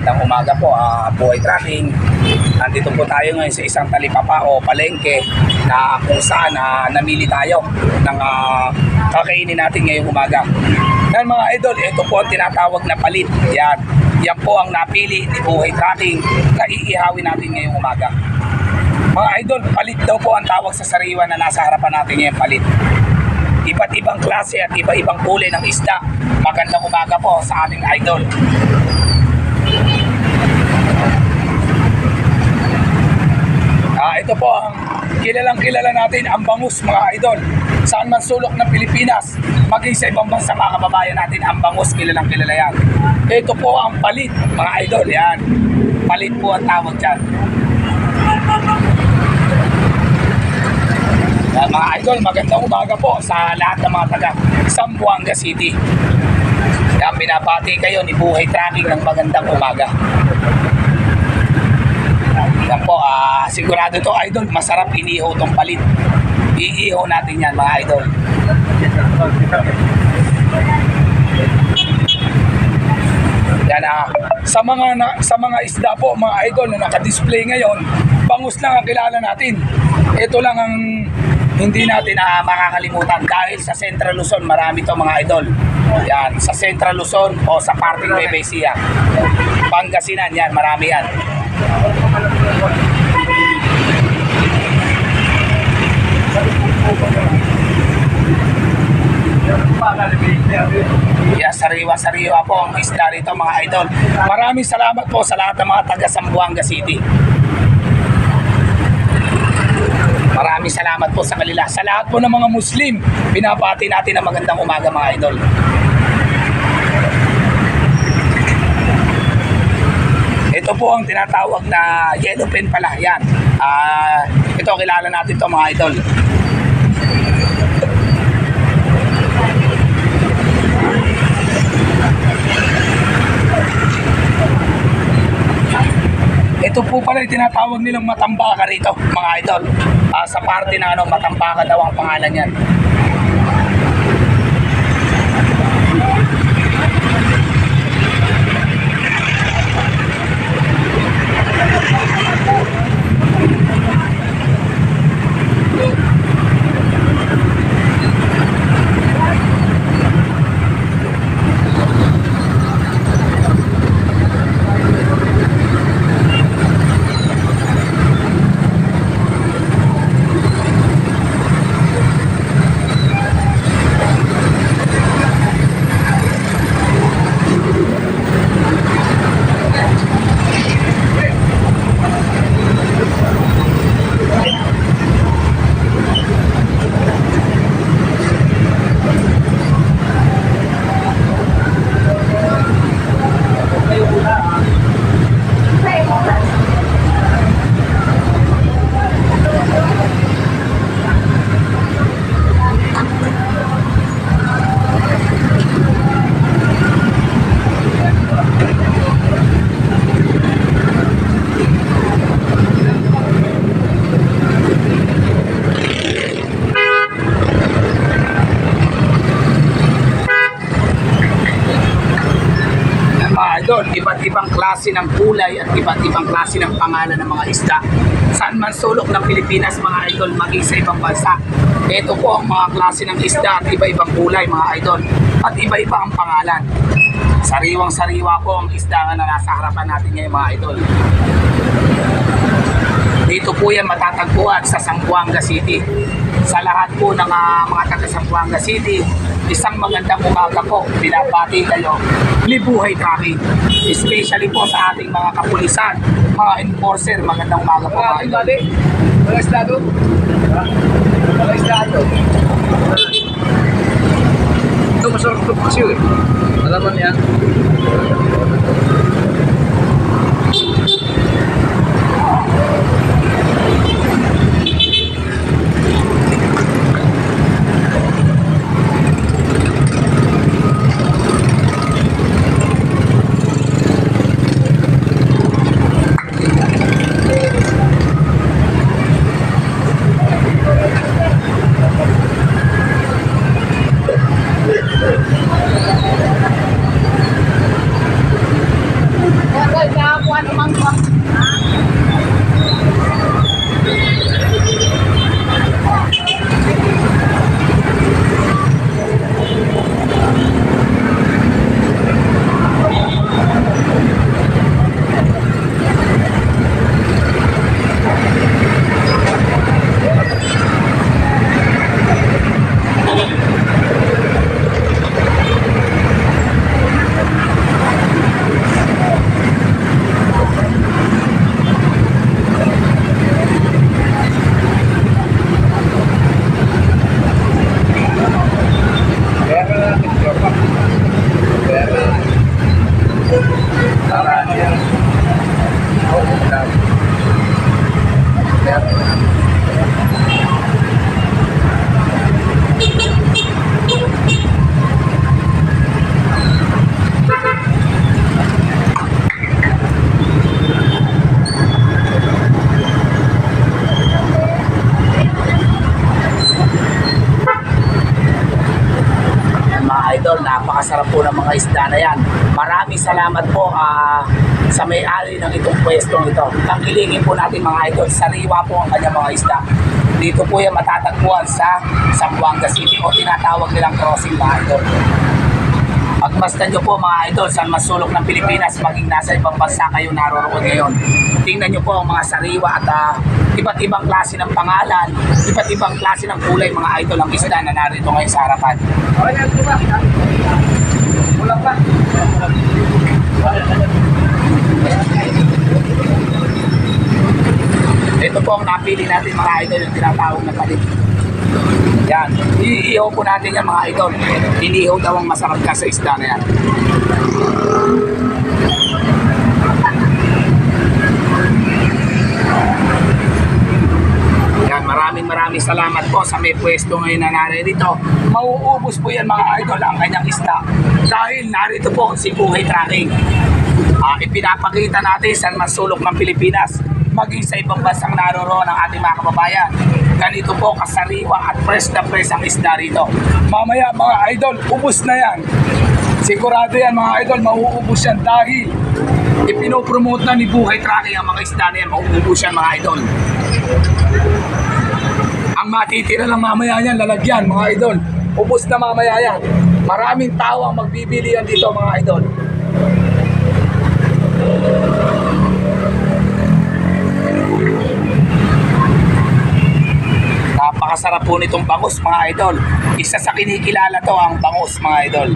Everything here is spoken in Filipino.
magandang umaga po, ah, buhay tracking. Nandito po tayo ngayon sa isang talipapa o palengke na kung saan ah, namili tayo ng ah, kakainin natin ngayong umaga. Yan mga idol, ito po ang tinatawag na palit. Yan. Yan po ang napili ni Buhay Tracking na iihawin natin ngayong umaga. Mga idol, palit daw po ang tawag sa sariwa na nasa harapan natin ngayon, palit. Iba't ibang klase at iba-ibang kulay ng isda. Magandang umaga po sa ating idol. Ito po ang kilalang kilala natin ang bangus mga idol. Saan man sulok ng Pilipinas, maging sa ibang bansa mga kababayan natin, ang bangus kilalang kilala yan. Ito po ang palit mga idol, yan. Palit po ang tawag dyan. Yan, mga idol, magandang umaga po sa lahat ng mga taga Zamboanga City. Yan, pinapati kayo ni Buhay Tracking ng magandang umaga. Yan po, ah, sigurado to idol, masarap iniho tong palit. Iiho natin yan mga idol. Yan ah, sa mga na, sa mga isda po mga idol na naka-display ngayon, bangus lang ang kilala natin. Ito lang ang hindi natin na makakalimutan dahil sa Central Luzon marami to mga idol. Yan, sa Central Luzon o sa parting Ecija. Pangasinan yan, marami yan. Yeah, sariwa-sariwa po ang isda rito mga idol. Maraming salamat po sa lahat ng mga taga Zamboanga City. Maraming salamat po sa kanila. Sa lahat po ng mga Muslim, binabati natin ang magandang umaga mga idol. Ito po ang tinatawag na yellow pen pala. Yan. Ah, ito kilala natin to mga idol. Ito po pala yung tinatawag nilang matambaka rito, mga idol. Ah, sa parte na ano, matambaka daw ang pangalan yan. mga idol, iba't ibang klase ng kulay at iba't ibang klase ng pangalan ng mga isda. Saan man sulok ng Pilipinas mga idol, maging sa ibang bansa. Ito po ang mga klase ng isda at iba-ibang kulay mga idol. At iba-iba ang pangalan. Sariwang-sariwa po ang isda na nasa harapan natin ngayon mga idol. Dito po yan matatagpuan sa Zamboanga City. Sa lahat po ng ah, mga taga Zamboanga City, isang magandang umaga po. Binabati kayo ni Buhay Tracking. Especially po sa ating mga kapulisan, mga enforcer. Magandang umaga po idol. Mga estado? Mga estado? Ito masarap ito kasi eh. Alaman yan. kuha Kaya Yan, mga idol, napakasarap po ng mga isda na yan. Maraming salamat po ah, sa may-ari ng itong pwestong ito. Tangkilingin po natin mga idol, sariwa po ang kanyang mga isda. Dito po yan matatagpuan sa Zamboanga City o tinatawag nilang crossing mga idol. Pagmasdan nyo po mga idol sa masulok ng Pilipinas, maging nasa ibang bansa kayo naroroon ngayon. Tingnan nyo po ang mga sariwa at ah, iba't ibang klase ng pangalan, iba't ibang klase ng kulay mga idol ang isda na narito ngayon sa harapan. Kulang pa. Ito po ang napili natin mga idol, yung tinatawag na palit. Yan. Iihaw po natin yan mga idol. Inihaw daw ang masarap ka sa isda na. Yan, maraming salamat po sa may pwesto ngayon na naririto. Mauubos po yan mga idol ang kanyang isda. Dahil narito po si Buhay Tracking. Ah, ipinapakita natin sa masulok ng Pilipinas maging sa ibang bansang naroroon ang ating mga kababayan. Ganito po kasariwa at fresh na fresh ang isda rito. Mamaya mga idol, ubus na yan. Sigurado yan mga idol, mauubos yan dahil ipinopromote na ni Buhay Tracking ang mga isda na yan. Mauubos yan mga idol. Ang matitira lang mamaya yan, lalagyan mga idol. Ubus na mamaya yan. Maraming tao ang magbibili yan dito mga idol. Napakasarap po nitong bangus mga idol. Isa sa kinikilala to ang bangus mga idol.